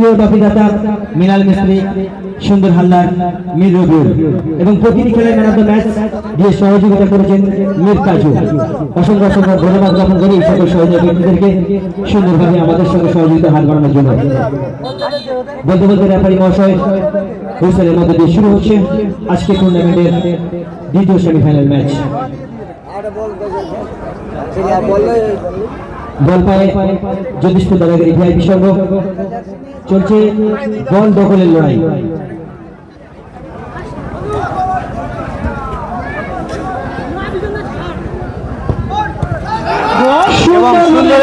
ট্রফিদাতা মিনাল মিস্ত্রি, সুন্দর হালদার, মীর এবং প্রতিটি খেলায় ম্যান অফ দ্য ম্যাচ দিয়ে সহযোগিতা করেছেন মীর কাজু। অসংখ্য অসংখ্য ধন্যবাদ জ্ঞাপন করি এই সকল সহযোগী ব্যক্তিদেরকে সুন্দরভাবে আমাদের সঙ্গে সহযোগিতা হাত বাড়ানোর জন্য। বলতে বলতে রেফারি মহাশয়, হুইসেলের মধ্যে দিয়ে শুরু হচ্ছে আজকে টুর্নামেন্টের দ্বিতীয় সেমিফাইনাল ম্যাচ বল পায়ে জ্যোতিষপুর দাদাগিরি ভিআইপি সংঘ চলছে বল দখলের লড়াই।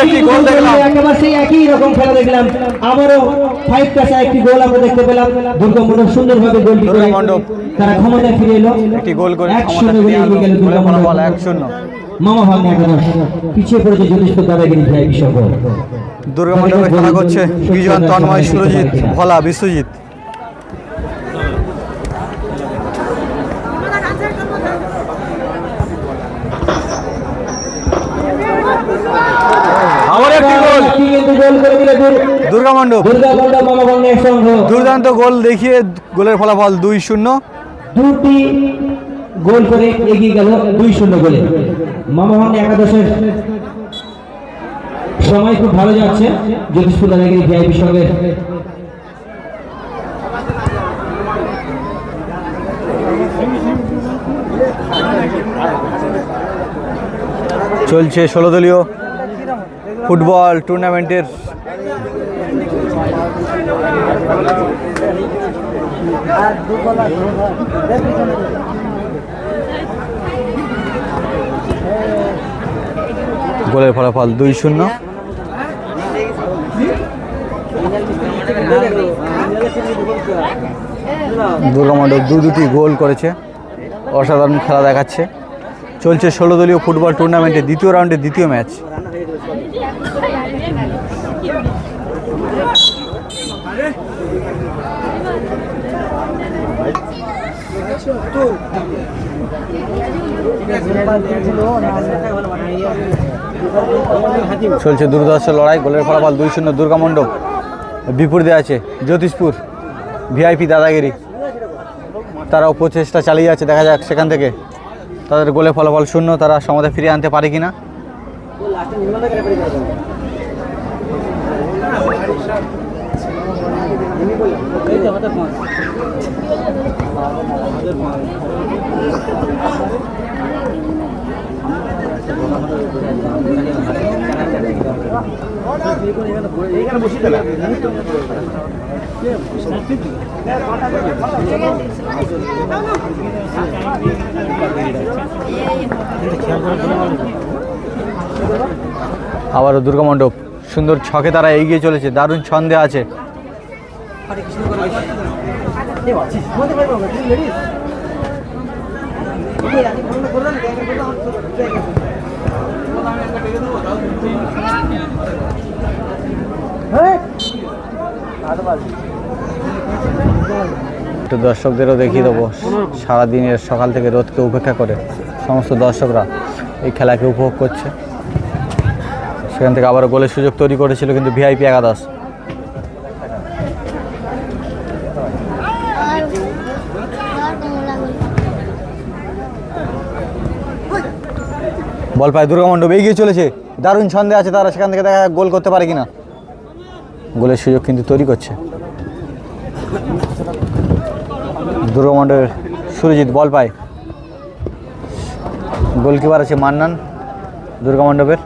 একটি গোল দেখলাম। একেবারে একই রকম খেলা দেখলাম। আবারও ফাইভ কাছে একটি গোল আমরা দেখতে পেলাম। দুর্গা মণ্ডপ সুন্দরভাবে গোলটি করে মণ্ডপ। তারা ক্ষমতায় ফিরে এলো। একটি গোল করে এক শূন্য গোলে এগিয়ে গেল দুর্গা মণ্ডপ এক শূন্য। মামা ভাগ্নে একাদশ পিছিয়ে পড়েছে দাদাগিরি ভিআইপি দুর্গা মণ্ডপে খেলা করছে বিজন তন্ময় সুরজিৎ ভোলা বিশ্বজিৎ। দুর্গা মণ্ডপ। দুর্দান্ত গোল দেখিয়ে গোলের ফলাফল দুই শূন্য। দুটি গোল করে এগিয়ে গেল দুই শূন্য গোলে। মামাহান একাদশের সময় খুব ভালো যাচ্ছে। জ্যোতিষপুর দাদাগিরি ভিআইপি সঙ্গে। চলছে ষোলো দলীয় ফুটবল টুর্নামেন্টের। গোলের ফলাফল দুই শূন্য। দুর্গা মণ্ডপ দু দুটি গোল করেছে। অসাধারণ খেলা দেখাচ্ছে। চলছে ষোলো দলীয় ফুটবল টুর্নামেন্টের দ্বিতীয় রাউন্ডের দ্বিতীয় ম্যাচ। চলছে দুর্ধর্ষ লড়াই, গোলের ফলাফল দুই শূন্য, দুর্গা মণ্ডপ। বিপরীতে আছে জ্যোতিষপুর, ভিআইপি দাদাগিরি। তারাও প্রচেষ্টা চালিয়ে যাচ্ছে, দেখা যাক সেখান থেকে। তাদের গোলে ফলাফল শূন্য, তারা সমাধে ফিরিয়ে আনতে পারে কি কিনা। আবারও দুর্গা মণ্ডপ। সুন্দর ছকে তারা এগিয়ে চলেছে দারুণ ছন্দে আছে। একটু দর্শকদেরও দেখিয়ে দেবো। সারাদিনের সকাল থেকে রোদকে উপেক্ষা করে সমস্ত দর্শকরা এই খেলাকে উপভোগ করছে। সেখান থেকে আবার গোলের সুযোগ তৈরি করেছিল কিন্তু ভিআইপি একাদশ। বল পায় দুর্গা মণ্ডপ এগিয়ে চলেছে। দারুণ ছন্দে আছে তারা সেখান থেকে দেখা গোল করতে পারে কিনা। গোলের সুযোগ কিন্তু তৈরি করছে। দুর্গা মণ্ডপের সুরজিৎ বল পায় গোলকিপার আছে মান্নান দুর্গা মণ্ডপের।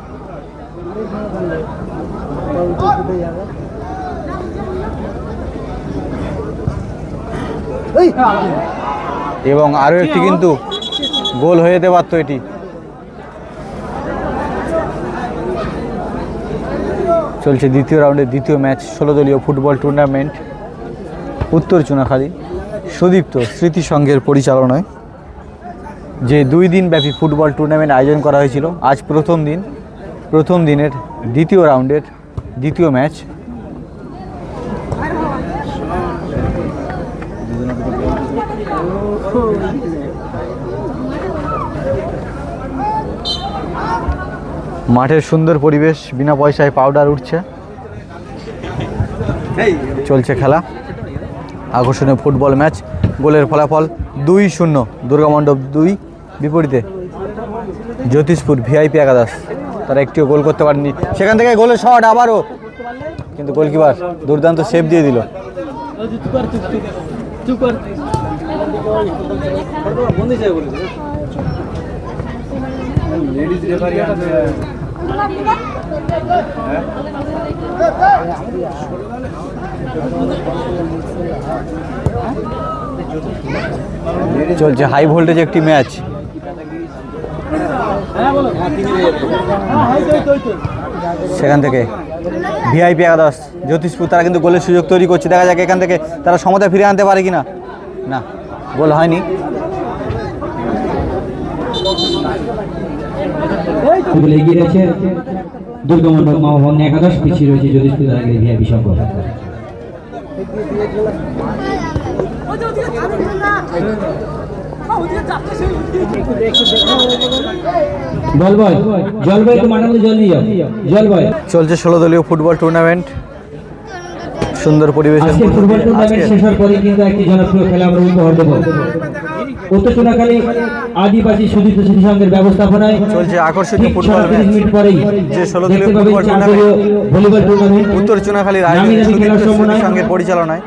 এবং আরও একটি কিন্তু গোল হয়ে যেতে পারতো এটি। চলছে দ্বিতীয় রাউন্ডের দ্বিতীয় ম্যাচ ষোলো দলীয় ফুটবল টুর্নামেন্ট উত্তর চুনাখালী। সুদীপ্ত স্মৃতি সংঘের পরিচালনায় যে দুই দিন ব্যাপী ফুটবল টুর্নামেন্ট আয়োজন করা হয়েছিল, আজ প্রথম দিন, প্রথম দিনের দ্বিতীয় রাউন্ডের দ্বিতীয় ম্যাচ মাঠের সুন্দর পরিবেশ, বিনা পয়সায় পাউডার উঠছে। চলছে খেলা। আকর্ষণীয় ফুটবল ম্যাচ, গোলের ফলাফল দুই শূন্য দুর্গামণ্ডপ দুই, বিপরীতে জ্যোতিষপুর ভিআইপি একাদশ। তারা একটিও গোল করতে পারেনি। সেখান থেকে গোলের শট আবারও। কিন্তু গোলকিপার দুর্দান্ত সেভ দিয়ে দিল। চলছে হাই ভোল্টেজ একটি ম্যাচ সেখান থেকে ভিআইপি একাদশ, জ্যোতিষপুর, তারা কিন্তু গোলের সুযোগ তৈরি করছে। দেখা যাক এখান থেকে তারা সমতা ফিরে আনতে পারে কিনা। না, গোল হয়নি। ফুটবল এগিয়ে রয়েছে দুর্গমণ্ডল মা ভবন একাদশ, পিছিয়ে রয়েছে ভিআইপি জল জল জল চলছে ষোলো দলীয় ফুটবল টুর্নামেন্ট সুন্দর পরিবেশ আজকে ফুটবল টুর্নামেন্ট পরে কিন্তু একটি জনপ্রিয় খেলা আমরা উপহার দেবো। উত্তর আদিবাসী স্মৃতি সংঘের ব্যবস্থাপনায় চলছে আকর্ষণীয় ঠিক ফুটবল মিনিট পরেই যে 16 দলীয় ফুটবল চারদলীয় ভলিবল টুর্নামেন্ট উত্তর চুনাখালীর সংঘের পরিচালনায়।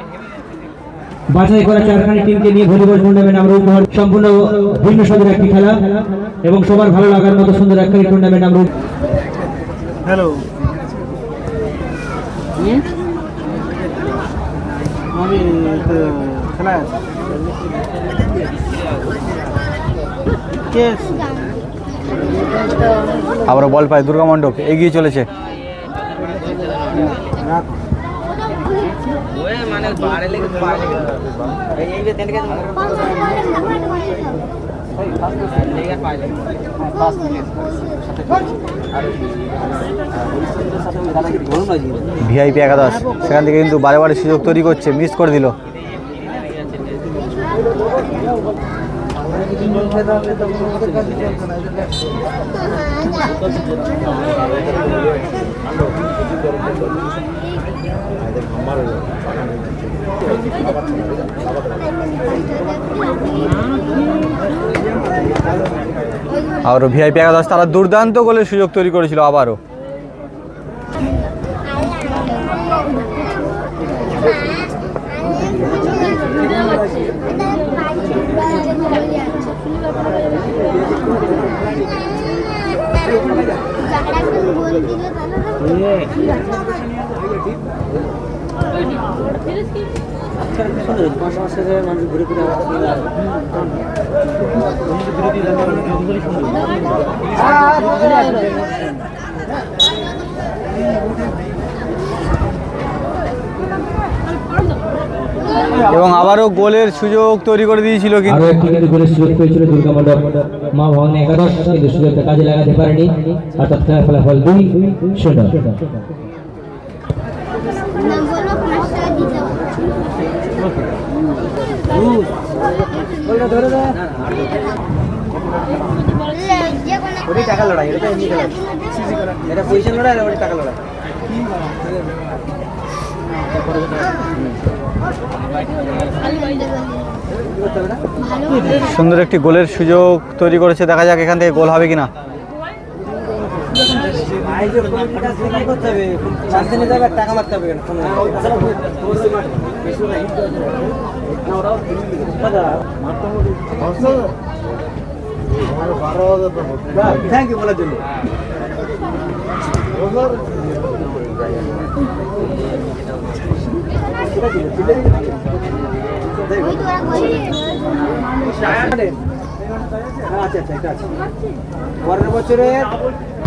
বাছাই করা চারখানি টিমকে নিয়ে ভলিবল টুর্নামেন্ট আমরা উপহার সম্পূর্ণ ভিন্ন স্বাদের একটি খেলা এবং সবার ভালো লাগার মতো সুন্দর একখানি টুর্নামেন্ট আমরা হ্যালো আমি তো খেলা আছি। কে আবার বল পায় দুর্গা মণ্ডপ এগিয়ে চলেছে। ভিআইপি একাদশ সেখান থেকে কিন্তু বারে বারে সুযোগ তৈরি করছে মিস করে দিল। আবারও ভিআইপি একাদশ তারা দুর্দান্ত গোলের সুযোগ তৈরি করেছিল আবারও। পাঁচ মাস থেকে মানুষ ঘুরে ঘুরে এবং আবারও গোলের সুযোগ তৈরি করে দিয়েছিল কিন্তু গোলের সুযোগ পেয়েছিল দুর্গা মণ্ডপ। মা ভবন একাদশ, কিন্তু সুযোগটা কাজে লাগাতে পারেনি। অর্থাৎ ফলাফল দুই টাকা লড়াই এটা এমনি খেলা এটা পজিশন লড়াই আর ওটা টাকা লড়াই সুন্দর একটি গোলের সুযোগ তৈরি করেছে দেখা যাক এখান থেকে গোল হবে কিনা। টাকা মারতে হবে। থ্যাংক ইউ বলার জন্য আচ্ছা আচ্ছা এটা আছে।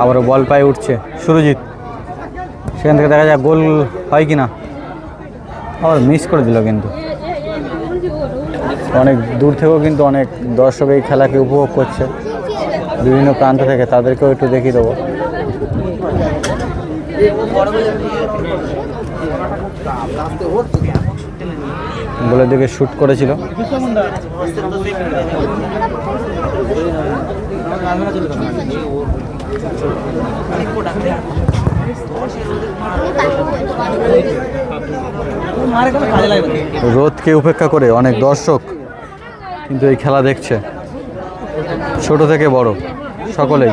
আবারও বল পায়ে উঠছে। সুরজিৎ। সেখান থেকে দেখা যায় গোল হয় কি না আবার মিস করে দিল কিন্তু। অনেক দূর থেকেও কিন্তু অনেক দর্শক এই খেলাকে উপভোগ করছে। বিভিন্ন প্রান্ত থেকে, তাদেরকেও একটু দেখিয়ে দেবো। গোলের দিকে শ্যুট করেছিল। রোদকে উপেক্ষা করে অনেক দর্শক কিন্তু এই খেলা দেখছে। ছোট থেকে বড় সকলেই।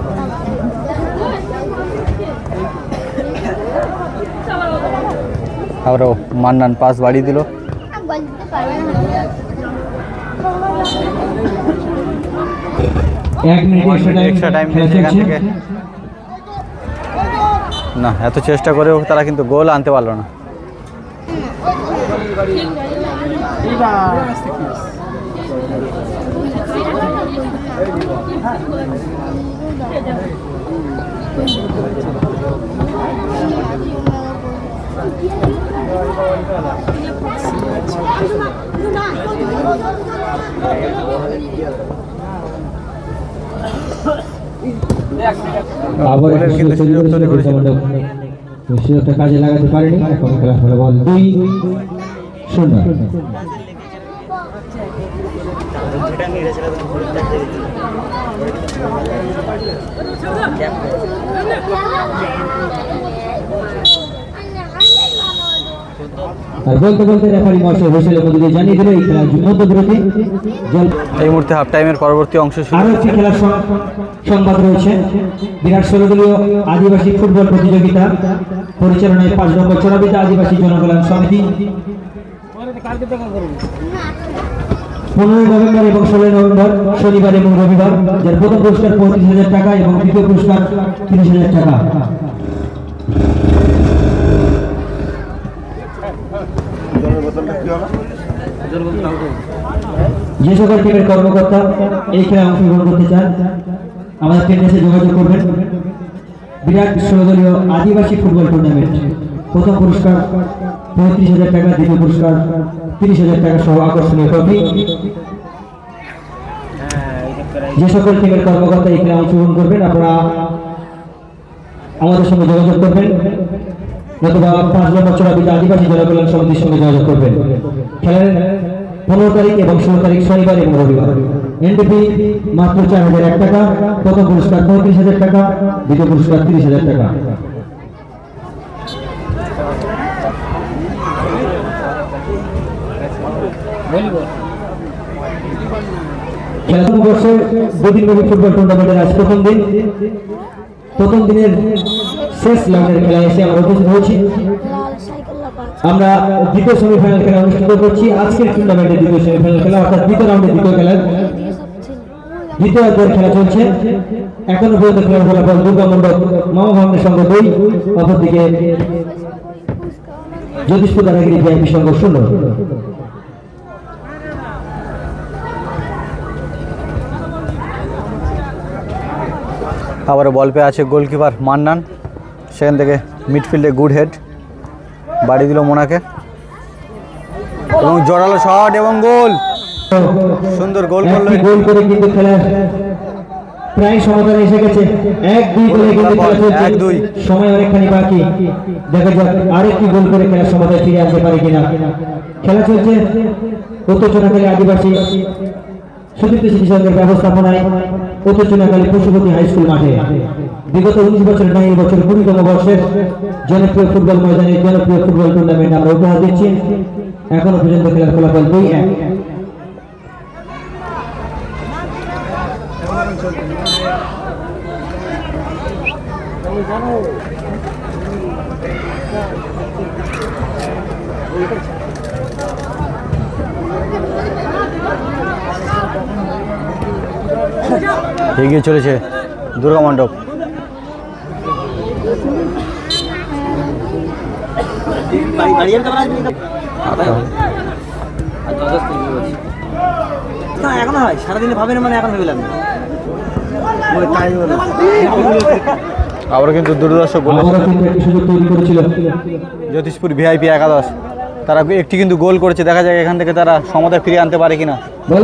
আবারও মান্নান পাস বাড়িয়ে দিল। এক্সট্রা টাইম চলছে। থেকে। না এত চেষ্টা করেও তারা কিন্তু গোল আনতে পারল না। আবার কাজে লাগাতে পারেনি এখন খেলা ফলে বল দুই শূন্য। আর বলতে বলতে রেফারি মধ্যে জানিয়ে দিল এই মধ্যবিরতি জল এই মুহূর্তে হাফ টাইমের পরবর্তী অংশ শুরু। আরও একটি খেলার সংবাদ রয়েছে। বিরাট ষোলো আদিবাসী ফুটবল প্রতিযোগিতা পরিচালনায় পাঁচ নম্বর আদিবাসী জনকল্যাণ সমিতি। পনেরোই নভেম্বর এবং ষোলোই নভেম্বর শনিবার এবং রবিবার যার প্রথম পুরস্কার পঁয়ত্রিশ হাজার টাকা এবং দ্বিতীয় পুরস্কার তিরিশ হাজার টাকা। যে সকল টিমের কর্মকর্তা এই খেলায় অংশগ্রহণ করতে চান, আমাদের টেন্ডেন্সে যোগাযোগ করবেন। বিরাট ষোলো আদিবাসী ফুটবল টুর্নামেন্ট প্রথম পুরস্কার পঁয়ত্রিশ হাজার টাকা, দ্বিতীয় পুরস্কার তিরিশ হাজার টাকা সহ আকর্ষণীয় ট্রফি যে সকল টিমের কর্মকর্তা খেলায় অংশগ্রহণ করবেন, আপনারা আমাদের সঙ্গে যোগাযোগ করবেন। নতুবা পাঁচ নম্বর চড়াবিতে আদিবাসী জনকল্যাণ সমিতির সঙ্গে যোগাযোগ করবেন। খেলার পনেরো তারিখ এবং ষোলো তারিখ শনিবার এবং রবিবার। এনডিপি মাত্র চার হাজার এক টাকা, প্রথম পুরস্কার পঁয়ত্রিশ হাজার টাকা, দ্বিতীয় পুরস্কার তিরিশ হাজার টাকা। খেলাধুলা দুদিন ব্যাপী ফুটবল টুর্নামেন্টের আজ প্রথম দিন। প্রথম দিনের শেষ রাউন্ডের খেলায় এসে আমরা উপস্থিত হয়েছি। আমরা দ্বিতীয় সেমিফাইনাল খেলা অনুষ্ঠিত করছি। আজকের টুর্নামেন্টের দ্বিতীয় সেমিফাইনাল খেলা, অর্থাৎ দ্বিতীয় রাউন্ডের দ্বিতীয় ছিল দ্বিতীয় খেলা চলছে। এখনও পর্যন্ত খেলার ফলাফল দুর্গা মণ্ডপ, মামা ভাবনের সঙ্গে দুই, অপরদিকে জ্যোতিষপুর দাদাগিরি ভিআইপি সঙ্গ শূন্য। আবার বল পেয়ে আছে গোলকিপার মান্নান। সেখান থেকে মিডফিল্ডে গুড হেড বাড়ি দিল মোনাকে। এবং জোরালো শট এবং গোল। সুন্দর গোল করল গোল করে কিন্তু খেলা প্রায় সমাধান এসে গেছে। এক দুই করে কিন্তু খেলা চলছে এক দুই। সময় অনেকখানি বাকি। দেখা যাক আরেকটি গোল করে খেলার সমাধান ফিরে আসতে পারে কিনা। খেলা চলছে উত্তর চোনাখালী আদিবাসী। সুদীপ্ত শিশুসংঘের ব্যবস্থাপনায় উত্তর চোনাখালী পশুপতি হাই স্কুল মাঠে। বিগত উনিশ বছর নয় বছর কুড়িতম বর্ষের জনপ্রিয় ফুটবল ময়দানে জনপ্রিয় ফুটবল টুর্নামেন্ট আমরা উপহার দিচ্ছি। এখনও পর্যন্ত খেলার ফলাফল দুই এক। এগিয়ে চলেছে, দুর্গা মণ্ডপ বাড়ি বাড়ি যেতে পারা না এখনও হয় সারাদিনে ভাবেন মানে এখন ভেবে লাগবে আবার কিন্তু গোল তৈরি জ্যোতিষপুর ভিআইপি একাদশ। তারা একটি কিন্তু গোল করেছে। দেখা যাক এখান থেকে তারা সমতায় ফিরিয়ে আনতে পারে কিনা। বল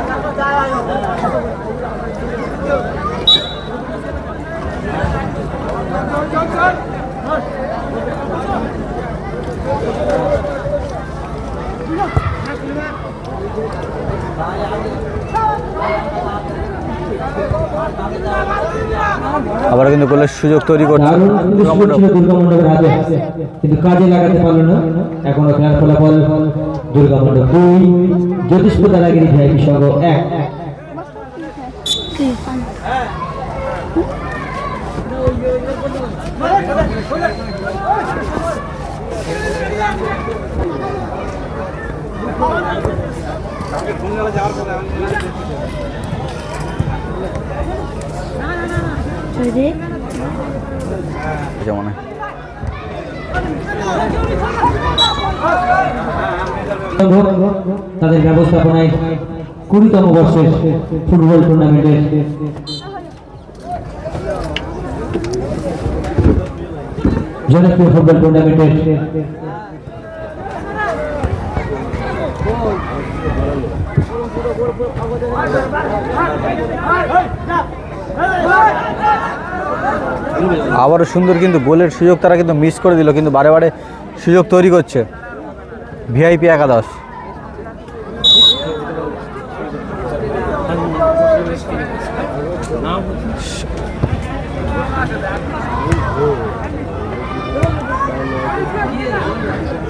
আবার কিন্তু গোলের সুযোগ তৈরি করছে। কিন্তু কাজে লাগাতে পারল না। এখনও খেলার ফলাফল দুর্গা মণ্ডপ দুই জ্যোতিষপুর দাদাগিরি ভিআইপি সঙ্গ এক। যেমন তাদের ব্যবস্থাপনায় কুড়িতম বর্ষের ফুটবল টুর্নামেন্টের জনপ্রিয় ফুটবল টুর্নামেন্টের আবারও সুন্দর কিন্তু গোলের সুযোগ তারা কিন্তু মিস করে দিল, কিন্তু বারে বারে সুযোগ তৈরি করছে। ভিআইপি একাদশ।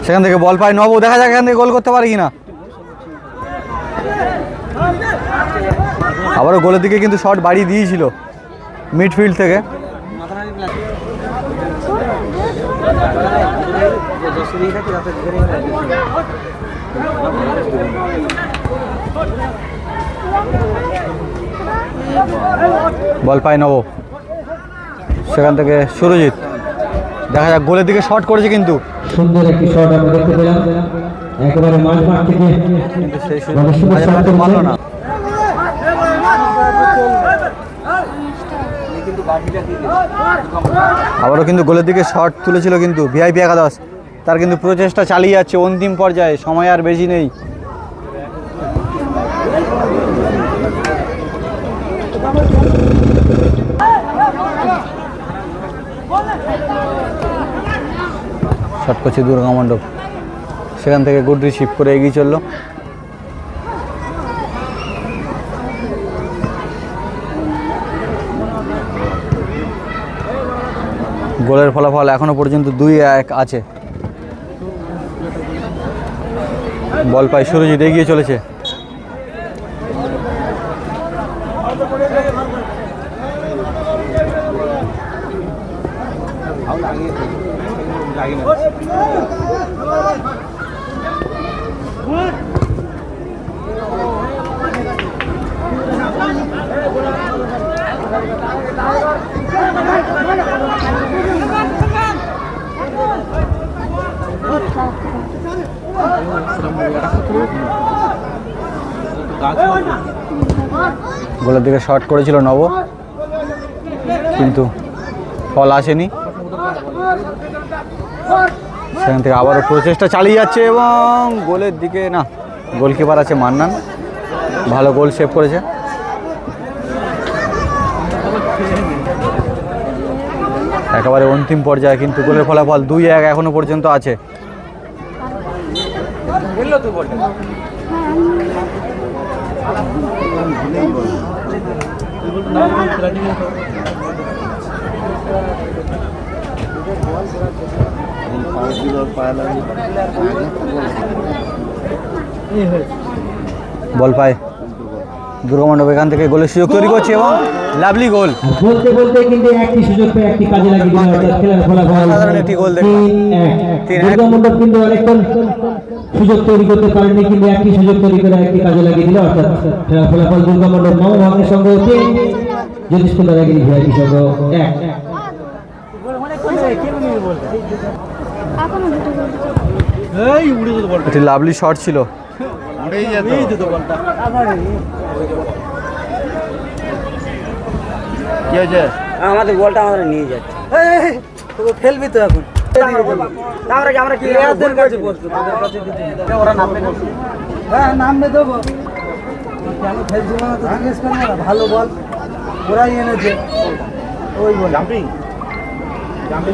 সেখান থেকে বল পায় নব, দেখা যাক এখান থেকে গোল করতে পারে কিনা। আবারও গোলের দিকে কিন্তু শট বাড়িয়ে দিয়েছিল। মিডফিল্ড থেকে। বল পায় নব। সেখান থেকে সুরজিৎ। দেখা যাক গোলের দিকে শট করেছে কিন্তু। সুন্দর একটি শট আমরা দেখতে পেলাম। একেবারে মাঝ মাঠ থেকে সেই সুন্দর মাঝে মাঝে মারলো না। আবারও কিন্তু গোলের দিকে শট তুলেছিল কিন্তু ভিআইপি একাদশ। তার কিন্তু প্রচেষ্টা চালিয়ে যাচ্ছে, অন্তিম পর্যায়ে, সময় আর বেশি নেই। শট করছে দুর্গা মণ্ডপ। সেখান থেকে গুড রিসিভ করে এগিয়ে চলল। গোলের ফলাফল এখনও পর্যন্ত দুই এক আছে। বল পাই সুরজিৎ এগিয়ে চলেছে। গোলের দিকে শর্ট করেছিল নব, কিন্তু ফল আসেনি। সেখান থেকে আবারও প্রচেষ্টা চালিয়ে যাচ্ছে এবং গোলের দিকে, না, গোলকিপার আছে মান্নান। ভালো গোল সেভ করেছে। একেবারে অন্তিম পর্যায়ে কিন্তু গোলের ফলাফল দুই এক এখনও পর্যন্ত আছে। বল পায়। দুর্গা মণ্ডপ এখান থেকে গোলের সুযোগ তৈরি করছে এবং লাভলি গোল। বলতে বলতে কিন্তু একটি সুযোগ পেয়ে একটি কাজে লাগিয়ে দিল অর্থাৎ খেলার ফলাফল অসাধারণ একটি গোল এক। এক। মণ্ডপ কিন্তু অনেকক্ষণ সুযোগ তৈরি করতে পারেনি কিন্তু একটি সুযোগ তৈরি করে একটি কাজে লাগিয়ে দিল অর্থাৎ খেলার ফলাফল সঙ্গে তিন জ্যোতিষ কুমার লাগিয়ে ভিআইপি সঙ্গে এক। এটি লাভলি শট ছিল আমাদের বলটা আমাদের নিয়ে যাচ্ছে। তোকে ফেলবি তো এখন। আমরা আমরা কি এদের কাছে বসবো তোদের কাছে দিতে ওরা নামবে হ্যাঁ নামবে দেবো কেন ফেলছিল না তো জিজ্ঞেস কর না ভালো বল। ওরাই এনেছে। ওই বল। জাম্পিং জাম্পিং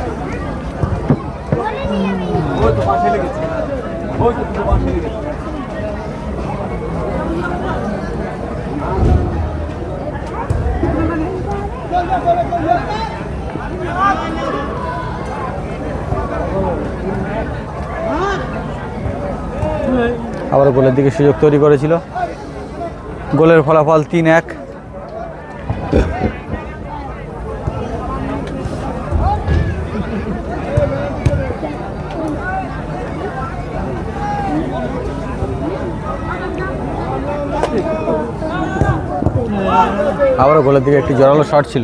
ঠিক আছে আবারও বল পায় নব আবারও গোলের দিকে সুযোগ তৈরি করেছিল। গোলের ফলাফল তিন এক। আবারও গোলের দিকে একটি জোরালো শট ছিল।